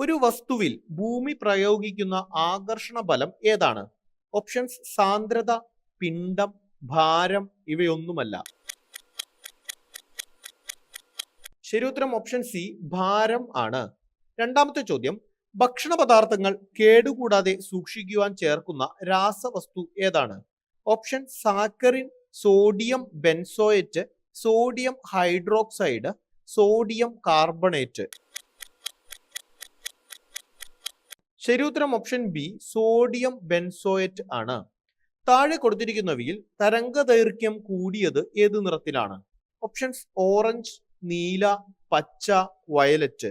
ഒരു വസ്തുവിൽ ഭൂമി പ്രയോഗിക്കുന്ന ആകർഷണ ബലം ഏതാണ്? ഓപ്ഷൻസ് സാന്ദ്രത പിണ്ഡം ഭാരം ഇവയൊന്നുമല്ല. ശരിയുത്തരം ഓപ്ഷൻ സി ഭാരം ആണ്. രണ്ടാമത്തെ ചോദ്യം ഭക്ഷണ പദാർത്ഥങ്ങൾ കേടുകൂടാതെ സൂക്ഷിക്കുവാൻ ചേർക്കുന്ന രാസവസ്തു ഏതാണ്? Option saccharin sodium benzoate sodium hydroxide sodium carbonate. ശരിയുത്തരം ഓപ്ഷൻ ബി സോഡിയം ബെൻസോയറ്റ് ആണ്. താഴെ കൊടുത്തിരിക്കുന്നവയിൽ തരംഗ ദൈർഘ്യം കൂടിയത് ഏത് നിറത്തിലാണ്? ഓപ്ഷൻസ് ഓറഞ്ച് നീല പച്ച വയലറ്റ്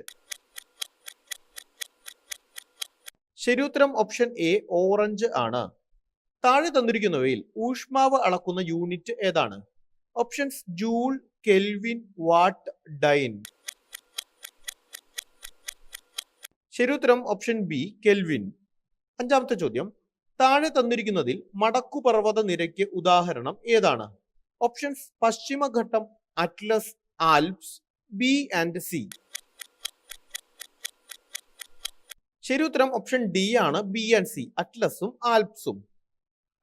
ശരിയുത്തരം ഓപ്ഷൻ എ ഓറഞ്ച് ആണ്. താഴെ തന്നിരിക്കുന്നവയിൽ ഊഷ്മാവ് അളക്കുന്ന യൂണിറ്റ് ഏതാണ്? Options joule kelvin watt dyne. ശരിയുത്തരം ഓപ്ഷൻ ബി കെൽവിൻ അഞ്ചാമത്തെ ചോദ്യം. താഴെ തന്നിരിക്കുന്നതിൽ മടക്കുപർവത നിരയ്ക്ക് ഉദാഹരണം ഏതാണ്? ഓപ്ഷൻസ് പശ്ചിമഘട്ടം Atlas Alps B and C ശരിയുത്തരം ഓപ്ഷൻ ഡി ആണ് ബി ആൻഡ് സി അറ്റ്ലസും ആൽപ്സും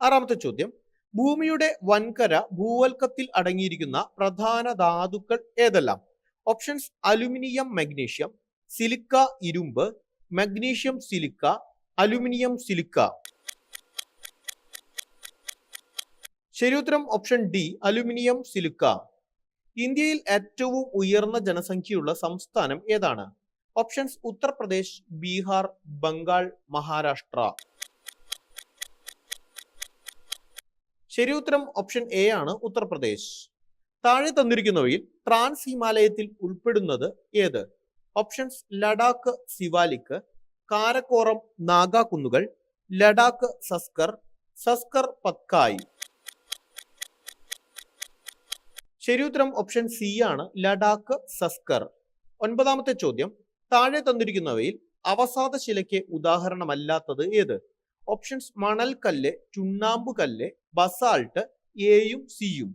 ആറാമത്തെ ചോദ്യം. ഭൂമിയുടെ വൻകര ഭൂവൽക്കത്തിൽ അടങ്ങിയിരിക്കുന്ന പ്രധാന ധാതുക്കൾ ഏതെല്ലാം? ഓപ്ഷൻസ് അലുമിനിയം മഗ്നീഷ്യം സിലിക്ക ഇരുമ്പ് മഗ്നീഷ്യം സിലിക്ക അലുമിനിയം സിലിക്ക ശരിയുത്തരം ഓപ്ഷൻ ഡി അലുമിനിയം സിലിക്ക ഇന്ത്യയിൽ ഏറ്റവും ഉയർന്ന ജനസംഖ്യയുള്ള സംസ്ഥാനം ഏതാണ്? ഓപ്ഷൻസ് ഉത്തർപ്രദേശ് ബീഹാർ ബംഗാൾ മഹാരാഷ്ട്ര. ശരിയുത്തരം ഓപ്ഷൻ എ ആണ് ഉത്തർപ്രദേശ്. താഴെ തന്നിരിക്കുന്നവയിൽ ട്രാൻസ് ഹിമാലയത്തിൽ ഉൾപ്പെടുന്നത് ഏത്? ഓപ്ഷൻസ് ലഡാക്ക് സിവാലിക്ക് കാരക്കോറം നാഗാകുന്നുകൾ ലഡാക്ക് സസ്കർ സസ്കർ പത്കായി ശരിയുത്തരം ഓപ്ഷൻ സി ആണ് ലഡാക്ക് സസ്കർ. ഒൻപതാമത്തെ ചോദ്യം താഴെ തന്നിരിക്കുന്നവയിൽ അവസാദ ശിലയ്ക്ക് ഉദാഹരണമല്ലാത്തത് ഏത്? ഓപ്ഷൻസ് മണൽക്കല്ല് ചുണ്ണാമ്പുകല്ല് ബസാൾട്ട് എയും സിയും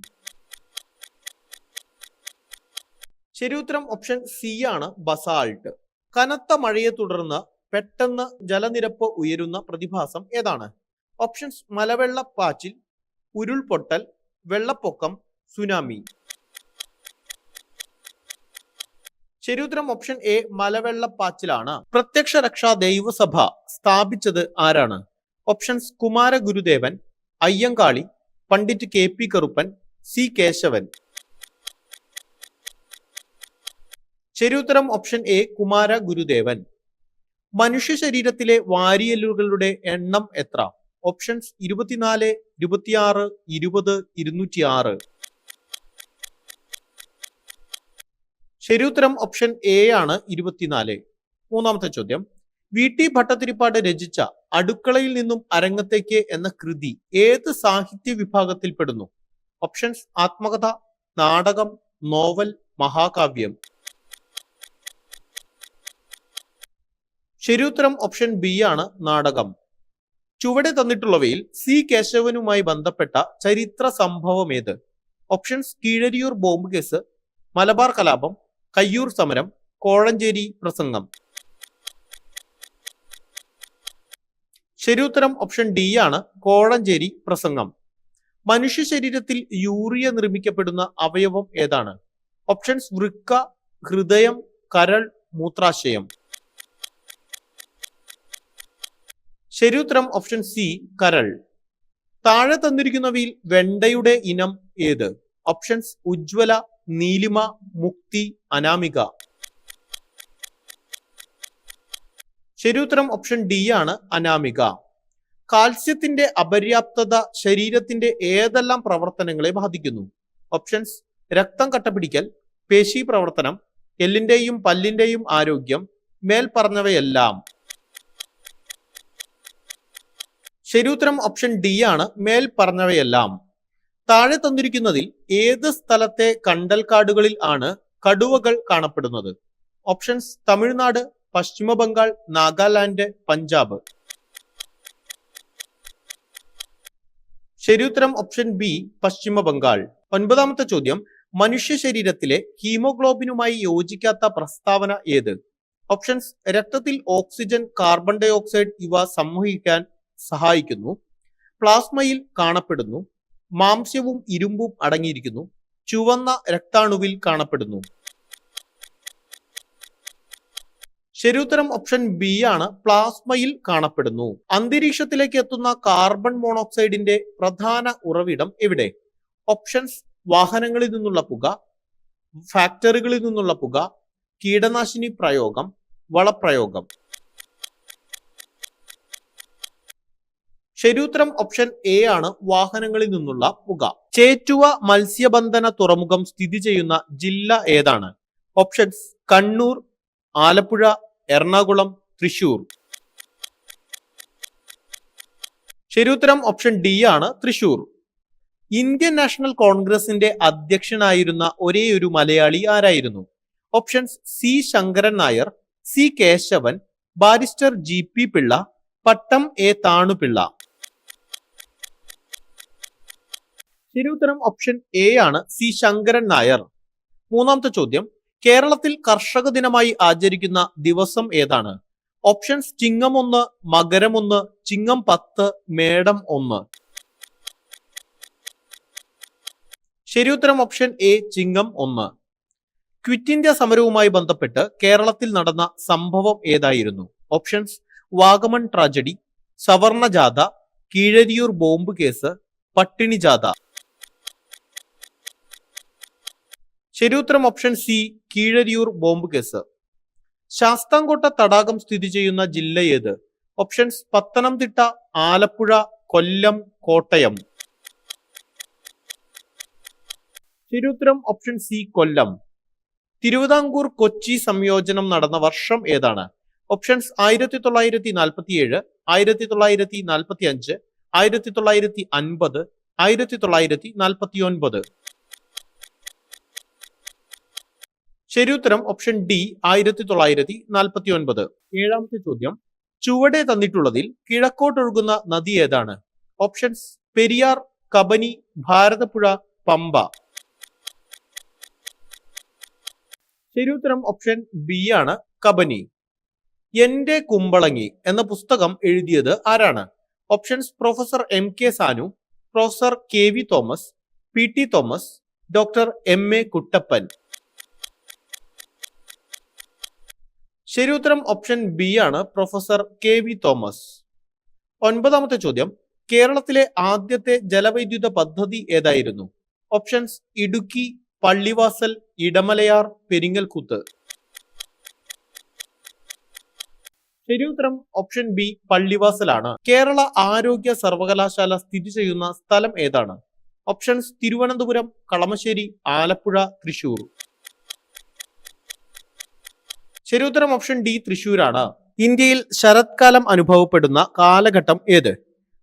ശരിയുത്തരം ഓപ്ഷൻ സി ആണ് ബസാൾട്ട് കനത്ത മഴയെ തുടർന്ന് പെട്ടെന്ന് ജലനിരപ്പ് ഉയരുന്ന പ്രതിഭാസം ഏതാണ്? ഓപ്ഷൻസ് മലവെള്ള പാച്ചിൽ ഉരുൾപൊട്ടൽ വെള്ളപ്പൊക്കം സുനാമി ശരിയുത്തരം ഓപ്ഷൻ എ മലവെള്ളപ്പാച്ചിലാണ്. പ്രത്യക്ഷ രക്ഷാ ദൈവസഭ സ്ഥാപിച്ചത് ആരാണ്? Options Kumara Gurudevan Ayyankali Pandit K P Karuppan C Kesavan. ശരിയുത്തരം ഓപ്ഷൻ എ കുമാര ഗുരുദേവൻ. മനുഷ്യ ശരീരത്തിലെ വാരിയലുകളുടെ എണ്ണം എത്ര? ഓപ്ഷൻസ് ഇരുപത്തിനാല് ഇരുപത്തിയാറ് ഇരുപത് ഇരുന്നൂറ്റിയാറ്. ശരിയുത്തരം ഓപ്ഷൻ എ ആണ് ഇരുപത്തിനാല്. മൂന്നാമത്തെ ചോദ്യം. വി ടി ഭട്ടതിരിപ്പാട് രചിച്ച അടുക്കളയിൽ നിന്നും അരങ്ങത്തേക്ക് എന്ന കൃതി ഏത് സാഹിത്യ വിഭാഗത്തിൽപ്പെടുന്നു ഓപ്ഷൻസ് ആത്മകഥ നാടകം നോവൽ മഹാകാവ്യം. ശരിയുത്തരം ഓപ്ഷൻ ബി ആണ് നാടകം. ചുവടെ തന്നിട്ടുള്ളവയിൽ സി കേശവനുമായി ബന്ധപ്പെട്ട ചരിത്ര സംഭവം ഏത്? Options Keezhariyur bomb case Malabar കലാപം കയ്യൂർ സമരം കോഴഞ്ചേരി പ്രസംഗം. ശരിയുത്തരം ഓപ്ഷൻ ഡി ആണ് കോഴഞ്ചേരി പ്രസംഗം. മനുഷ്യ ശരീരത്തിൽ യൂറിയ നിർമ്മിക്കപ്പെടുന്ന അവയവം ഏതാണ്? ഓപ്ഷൻസ് വൃക്ക ഹൃദയം കരൾ മൂത്രാശയം. ശരിയുത്തരം ഓപ്ഷൻ സി കരൾ. താഴെ തന്നിരിക്കുന്നവയിൽ വെണ്ടയുടെ ഇനം ഏത്? ഓപ്ഷൻസ് ഉജ്വല നീലിമ മുക്തി അനാമിക. ശരിയുത്തരം ഓപ്ഷൻ ഡി ആണ് അനാമിക. കാൽസ്യത്തിന്റെ അപര്യാപ്തത ശരീരത്തിന്റെ ഏതെല്ലാം പ്രവർത്തനങ്ങളെ ബാധിക്കുന്നു? ഓപ്ഷൻസ് രക്തം കട്ടപിടിക്കൽ പേശി പ്രവർത്തനം എല്ലിന്റെയും പല്ലിന്റെയും ആരോഗ്യം മേൽ പറഞ്ഞവയെല്ലാം ശരിയുത്തരം ഓപ്ഷൻ ഡി ആണ്. മേൽ പറഞ്ഞവയെല്ലാം. താഴെ തന്നിരിക്കുന്നതിൽ ഏത് സ്ഥലത്തെ കണ്ടൽക്കാടുകളിൽ ആണ് കടുവകൾ കാണപ്പെടുന്നത്? ഓപ്ഷൻസ് തമിഴ്നാട് പശ്ചിമ ബംഗാൾ നാഗാലാൻഡ് പഞ്ചാബ്. ശരിയുത്തരം ഓപ്ഷൻ ബി പശ്ചിമ ബംഗാൾ. ഒൻപതാമത്തെ ചോദ്യം മനുഷ്യ ശരീരത്തിലെ ഹീമോഗ്ലോബിനുമായി യോജിക്കാത്ത പ്രസ്താവന ഏത്? ഓപ്ഷൻസ് രക്തത്തിൽ ഓക്സിജൻ കാർബൺ ഡൈ ഓക്സൈഡ് ഇവ സംവഹിക്കാൻ സഹായിക്കുന്നു. പ്ലാസ്മയിൽ കാണപ്പെടുന്നു. മാംസ്യവും ഇരുമ്പും അടങ്ങിയിരിക്കുന്നു. ചുവന്ന രക്താണുവിൽ കാണപ്പെടുന്നു. ശരിയുത്തരം ഓപ്ഷൻ ബി ആണ് പ്ലാസ്മയിൽ കാണപ്പെടുന്നു. അന്തരീക്ഷത്തിലേക്ക് എത്തുന്ന കാർബൺ മോണോക്സൈഡിന്റെ പ്രധാന ഉറവിടം എവിടെ? ഓപ്ഷൻസ് വാഹനങ്ങളിൽ നിന്നുള്ള പുക ഫാക്ടറികളിൽ നിന്നുള്ള പുക കീടനാശിനി പ്രയോഗം വളപ്രയോഗം. ശരിയുത്തരം ഓപ്ഷൻ എ ആണ് വാഹനങ്ങളിൽ നിന്നുള്ള പുക. ചേറ്റുവ മത്സ്യബന്ധന തുറമുഖം സ്ഥിതി ചെയ്യുന്ന ജില്ല ഏതാണ്? ഓപ്ഷൻസ് കണ്ണൂർ ആലപ്പുഴ എറണാകുളം തൃശൂർ ശരിയുത്തരം ഓപ്ഷൻ ഡി ആണ് തൃശൂർ ഇന്ത്യൻ നാഷണൽ കോൺഗ്രസിന്റെ അധ്യക്ഷനായിരുന്ന ഒരേ ഒരു മലയാളി ആരായിരുന്നു? Options C Sankaran Nair C Kesavan barrister G P Pillai Pattom A Thanu Pillai. ശരിയുത്തരം ഓപ്ഷൻ എ ആണ് സി ശങ്കരൻ നായർ. മൂന്നാമത്തെ ചോദ്യം കേരളത്തിൽ കർഷക ദിനമായി ആചരിക്കുന്ന ദിവസം ഏതാണ്? ഓപ്ഷൻസ് ചിങ്ങം ഒന്ന് മകരം ഒന്ന് ചിങ്ങം പത്ത് മേടം ഒന്ന്. ശരിയുത്തരം ഓപ്ഷൻ എ ചിങ്ങം ഒന്ന്. ക്വിറ്റ് ഇന്ത്യ സമരവുമായി ബന്ധപ്പെട്ട് കേരളത്തിൽ നടന്ന സംഭവം ഏതായിരുന്നു? ഓപ്ഷൻസ് വാഗമൺ ട്രാജഡി സവർണ ജാഥ കീഴരിയൂർ ബോംബ് കേസ് പട്ടിണി ജാഥ ശരിയുത്തരം option C Keezhariyur bomb case. Sasthamcotta തടാകം സ്ഥിതി ചെയ്യുന്ന ജില്ല ഏത്? ഓപ്ഷൻസ് പത്തനംതിട്ട ആലപ്പുഴ കൊല്ലം കോട്ടയം. ശരിയുത്തരം ഓപ്ഷൻ സി കൊല്ലം. തിരുവിതാംകൂർ കൊച്ചി സംയോജനം നടന്ന വർഷം ഏതാണ്? ഓപ്ഷൻസ് ആയിരത്തി തൊള്ളായിരത്തി നാൽപ്പത്തി ഏഴ് ആയിരത്തി തൊള്ളായിരത്തി നാൽപ്പത്തി അഞ്ച് ആയിരത്തി തൊള്ളായിരത്തി അൻപത് ആയിരത്തി തൊള്ളായിരത്തി നാൽപ്പത്തി ഒൻപത് ശരിയുത്തരം ഓപ്ഷൻ ഡി ആയിരത്തി തൊള്ളായിരത്തി നാൽപ്പത്തി ഒൻപത് ഏഴാമത്തെ ചോദ്യം. ചുവടെ തന്നിട്ടുള്ളതിൽ കിഴക്കോട്ടൊഴുകുന്ന നദി ഏതാണ്? ഓപ്ഷൻസ് പെരിയാർ കബനി ഭാരതപ്പുഴ പമ്പ. ശരിയുത്തരം ഓപ്ഷൻ ബി ആണ് കബനി. എന്റെ കുമ്പളങ്ങി എന്ന പുസ്തകം എഴുതിയത് ആരാണ്? Options professor M K Sanu professor K V Thomas P T Thomas doctor M A Kuttappan ശരിയുത്തരം ഓപ്ഷൻ ബി ആണ് പ്രൊഫസർ കെ വി തോമസ് ഒൻപതാമത്തെ ചോദ്യം കേരളത്തിലെ ആദ്യത്തെ ജലവൈദ്യുത പദ്ധതി ഏതായിരുന്നു? ഓപ്ഷൻസ് ഇടുക്കി പള്ളിവാസൽ ഇടമലയാർ പെരിങ്ങൽകുത്ത്. ശരിയുത്തരം ഓപ്ഷൻ ബി പള്ളിവാസലാണ്. കേരള ആരോഗ്യ സർവകലാശാല സ്ഥിതി ചെയ്യുന്ന സ്ഥലം ഏതാണ്? ഓപ്ഷൻസ് തിരുവനന്തപുരം കളമശ്ശേരി ആലപ്പുഴ തൃശൂർ ശരിയുത്തരം ഓപ്ഷൻ ഡി തൃശൂരാണ് ഇന്ത്യയിൽ ശരത്കാലം അനുഭവപ്പെടുന്ന കാലഘട്ടം ഏത്?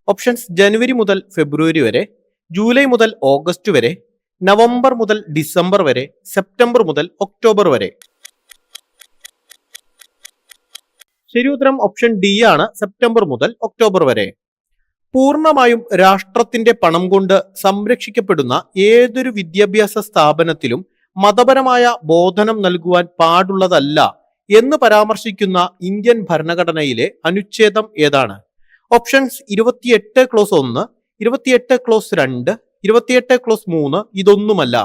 ഓപ്ഷൻസ് ജനുവരി മുതൽ ഫെബ്രുവരി വരെ ജൂലൈ മുതൽ ഓഗസ്റ്റ് വരെ നവംബർ മുതൽ ഡിസംബർ വരെ സെപ്റ്റംബർ മുതൽ ഒക്ടോബർ വരെ. ശരിയുത്തരം ഓപ്ഷൻ ഡി ആണ് സെപ്റ്റംബർ മുതൽ ഒക്ടോബർ വരെ. പൂർണമായും രാഷ്ട്രത്തിന്റെ പണം കൊണ്ട് സംരക്ഷിക്കപ്പെടുന്ന ഏതൊരു വിദ്യാഭ്യാസ സ്ഥാപനത്തിലും മതപരമായ ബോധനം നൽകുവാൻ പാടുള്ളതല്ല എന്ന് പരാമർശിക്കുന്ന ഇന്ത്യൻ ഭരണഘടനയിലെ അനുച്ഛേദം ഏതാണ്? ഓപ്ഷൻസ് ഇരുപത്തിയെട്ട് ക്ലോസ് ഒന്ന് ഇരുപത്തിയെട്ട് ക്ലോസ് രണ്ട് ഇരുപത്തിയെട്ട് ക്ലോസ് മൂന്ന് ഇതൊന്നുമല്ല.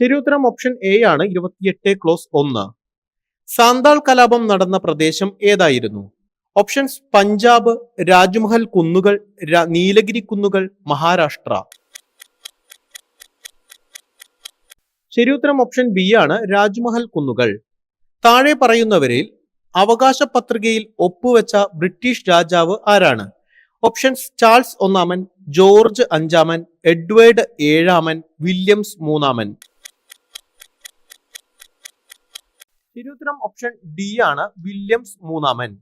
ശരിയുത്തരം ഓപ്ഷൻ എ ആണ് ഇരുപത്തിയെട്ട് ക്ലോസ് ഒന്ന്. സാന്താൾ കലാപം നടന്ന പ്രദേശം ഏതായിരുന്നു? ഓപ്ഷൻസ് പഞ്ചാബ് രാജ്മഹൽ കുന്നുകൾ നീലഗിരി കുന്നുകൾ മഹാരാഷ്ട്ര. ശരിയുത്തരം ഓപ്ഷൻ ബി ആണ് രാജ്മഹൽ കുന്നുകൾ. താഴെ പറയുന്നവരിൽ അവകാശ പത്രികയിൽ ഒപ്പുവെച്ച ബ്രിട്ടീഷ് രാജാവ് ആരാണ്? ഓപ്ഷൻസ് ചാൾസ് ഒന്നാമൻ ജോർജ് അഞ്ചാമൻ എഡ്വേർഡ് ഏഴാമൻ വില്യംസ് മൂന്നാമൻ. ശരിയുത്തരം ഓപ്ഷൻ ഡി ആണ് വില്യംസ് മൂന്നാമൻ.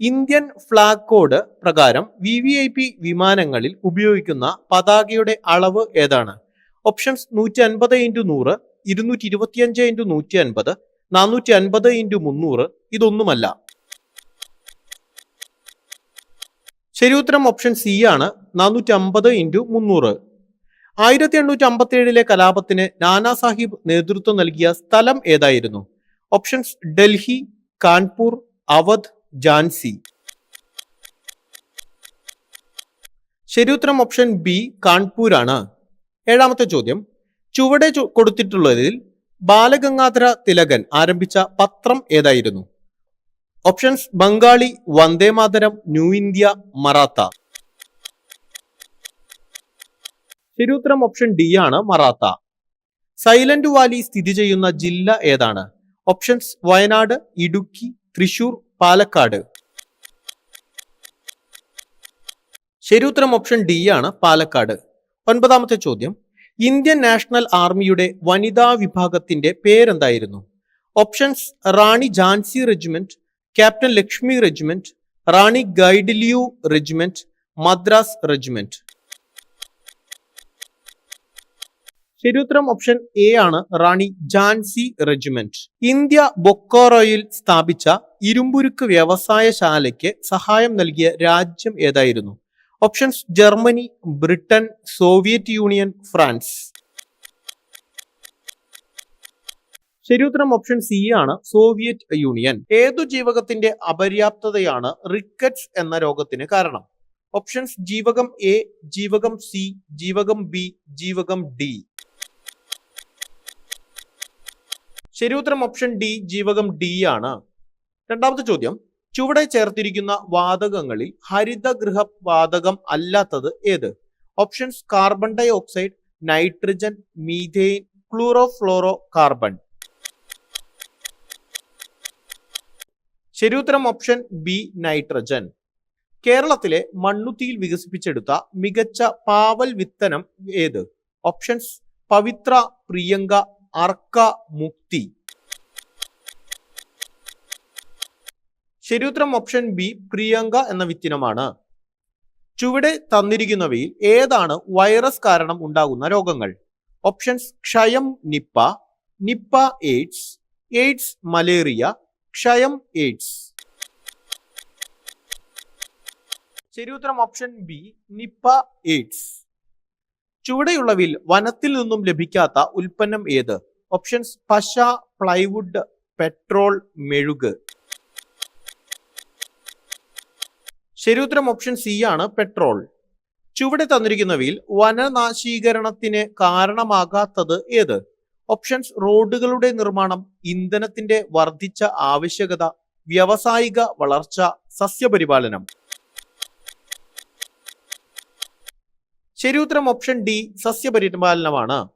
ഇന്ത്യൻ ഫ്ലാഗ് കോഡ് പ്രകാരം വി വി ഐ പി വിമാനങ്ങളിൽ ഉപയോഗിക്കുന്ന പതാകയുടെ അളവ് ഏതാണ്? ഓപ്ഷൻസ് നൂറ്റി അൻപത് ഇന്റു നൂറ് ഇരുന്നൂറ്റി ഇരുപത്തിയഞ്ച് ഇന്റു നൂറ്റി അൻപത് നാനൂറ്റി അൻപത് ഇന്റു മുന്നൂറ് ഇതൊന്നുമല്ല. ശരി ഉത്തരം ഓപ്ഷൻ സി ആണ് നാനൂറ്റി അമ്പത് ഇന്റു മുന്നൂറ്. ആയിരത്തി എണ്ണൂറ്റി അമ്പത്തി ഏഴിലെ കലാപത്തിന് നാനാ സാഹിബ് നേതൃത്വം നൽകിയ സ്ഥലം ഏതായിരുന്നു? ഓപ്ഷൻസ് ഡൽഹി കാൺപൂർ അവധ് ജാൻസി. ശരി ഉത്തരം ഓപ്ഷൻ ബി കാൺപൂരാണ്. ഏഴാമത്തെ ചോദ്യം. ചുവടെ കൊടുത്തിട്ടുള്ളതിൽ ബാലഗംഗാധര തിലകൻ ആരംഭിച്ച പത്രം ഏതായിരുന്നു? Options Bengali Vande Mataram new India Maratha. ശരിയുത്തരം ഓപ്ഷൻ ഡി ആണ് മറാത്ത. സൈലന്റ് വാലി സ്ഥിതി ചെയ്യുന്ന ജില്ല ഏതാണ്? ഓപ്ഷൻസ് വയനാട് ഇടുക്കി തൃശൂർ പാലക്കാട്. ശരിയുത്തരം ഓപ്ഷൻ ഡി ആണ് പാലക്കാട്. ഒൻപതാമത്തെ ചോദ്യം. ഇന്ത്യൻ നാഷണൽ ആർമിയുടെ വനിതാ വിഭാഗത്തിന്റെ പേരെന്തായിരുന്നു? Options Rani Jhansi regiment captain Lakshmi regiment Rani Gaidinliu regiment Madras regiment. ശരിയുത്തരം ഓപ്ഷൻ എ ആണ് റാണി ഝാൻസി റെജിമെന്റ്. ഇന്ത്യ ബൊക്കോറോയിൽ സ്ഥാപിച്ച ഇരുമ്പുരുക്ക് വ്യവസായശാലയ്ക്ക് സഹായം നൽകിയ രാജ്യം ഏതായിരുന്നു? Options Germany Britain Soviet union France ശരിയുത്തരം ഓപ്ഷൻ സി ആണ് സോവിയറ്റ് യൂണിയൻ ഏതു ജീവകത്തിന്റെ അപര്യാപ്തതയാണ് റിക്കറ്റ്സ് എന്ന രോഗത്തിന് കാരണം? ഓപ്ഷൻസ് ജീവകം എ ജീവകം സി ജീവകം ബി ജീവകം ഡി ശരിയുത്തരം ഓപ്ഷൻ ഡി ജീവകം ഡി ആണ്. രണ്ടാമത്തെ ചോദ്യം ചുവടെ ചേർത്തിരിക്കുന്ന വാതകങ്ങളിൽ ഹരിതഗൃഹ വാതകം അല്ലാത്തത് ഏത്? Options carbon dioxide nitrogen methane chlorofluoro carbon ശരിയുത്തരം ഓപ്ഷൻ ബി നൈട്രജൻ കേരളത്തിലെ മണ്ണുത്തിയിൽ വികസിപ്പിച്ചെടുത്ത മികച്ച പാവൽ വിത്തനം ഏത്? ഓപ്ഷൻസ് പവിത്ര പ്രിയങ്ക അർക്ക മുക്തി. ശരിയുത്തരം ഓപ്ഷൻ ബി പ്രിയങ്ക എന്ന വിത്തിനമാണ്. ചുവടെ തന്നിരിക്കുന്നവയിൽ ഏതാണ് വൈറസ് കാരണം ഉണ്ടാകുന്ന രോഗങ്ങൾ? ഓപ്ഷൻസ് ക്ഷയം Nipah Nipah AIDS AIDS malaria ക്ഷയം എയ്ഡ്സ് ശരിയുത്തരം ഓപ്ഷൻ ബി നിപ്പ എയ്ഡ്സ് ചുവടെയുള്ളവയിൽ വനത്തിൽ നിന്നും ലഭിക്കാത്ത ഉൽപ്പന്നം ഏത്? ഓപ്ഷൻസ് പശ പ്ലൈവുഡ് പെട്രോൾ മെഴുക്. ശരിയുത്തരം ഓപ്ഷൻ സി ആണ് പെട്രോൾ ചുവടെ തന്നിരിക്കുന്നവയിൽ വനനാശീകരണത്തിന് കാരണമാകാത്തത് ഏത്? ഓപ്ഷൻസ് റോഡുകളുടെ നിർമ്മാണം ഇന്ധനത്തിന്റെ വർദ്ധിച്ച ആവശ്യകത വ്യാവസായിക വളർച്ച സസ്യപരിപാലനം. ശരിയുത്തരം option D സസ്യപരിപാലനമാണ്.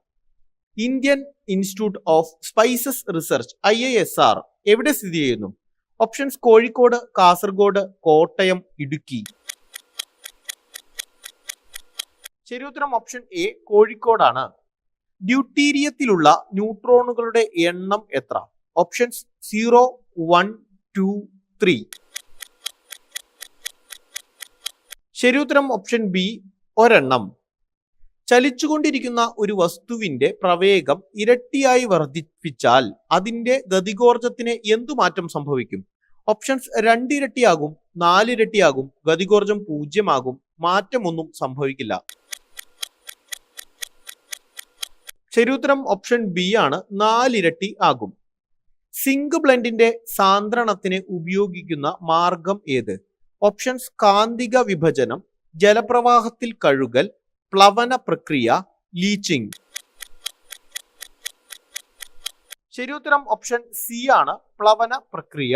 Indian institute of spices research I എവിടെ സ്ഥിതി ചെയ്യുന്നു? ഓപ്ഷൻസ് കോഴിക്കോട് കാസർഗോഡ് കോട്ടയം ഇടുക്കി. ശരിയുത്തരം ഓപ്ഷൻ എ കോഴിക്കോടാണ്. ഡ്യൂട്ടീരിയത്തിലുള്ള ന്യൂട്രോണുകളുടെ എണ്ണം എത്ര? Options zero one two three ശരിയുത്തരം ഓപ്ഷൻ ബി ഒരെണ്ണം. ചലിച്ചുകൊണ്ടിരിക്കുന്ന ഒരു വസ്തുവിന്റെ പ്രവേഗം ഇരട്ടിയായി വർദ്ധിപ്പിച്ചാൽ അതിന്റെ ഗതികോർജത്തിന് എന്തു മാറ്റം സംഭവിക്കും? ഓപ്ഷൻസ് രണ്ടിരട്ടിയാകും നാലിരട്ടിയാകും ഗതികോർജം പൂജ്യമാകും മാറ്റമൊന്നും സംഭവിക്കില്ല. ശരിയുത്തരം ഓപ്ഷൻ ബി ആണ് നാലിരട്ടി ആകും. സിങ്ക് ബ്ലെൻഡിന്റെ സാന്ദ്രണത്തിന് ഉപയോഗിക്കുന്ന മാർഗം ഏത്? ഓപ്ഷൻസ് കാന്തിക വിഭജനം ജലപ്രവാഹത്തിൽ കഴുകൽ പ്ലവന പ്രക്രിയ ലീച്ചിങ് ശരിയുത്തരം ഓപ്ഷൻ സി ആണ് പ്ലവന പ്രക്രിയ.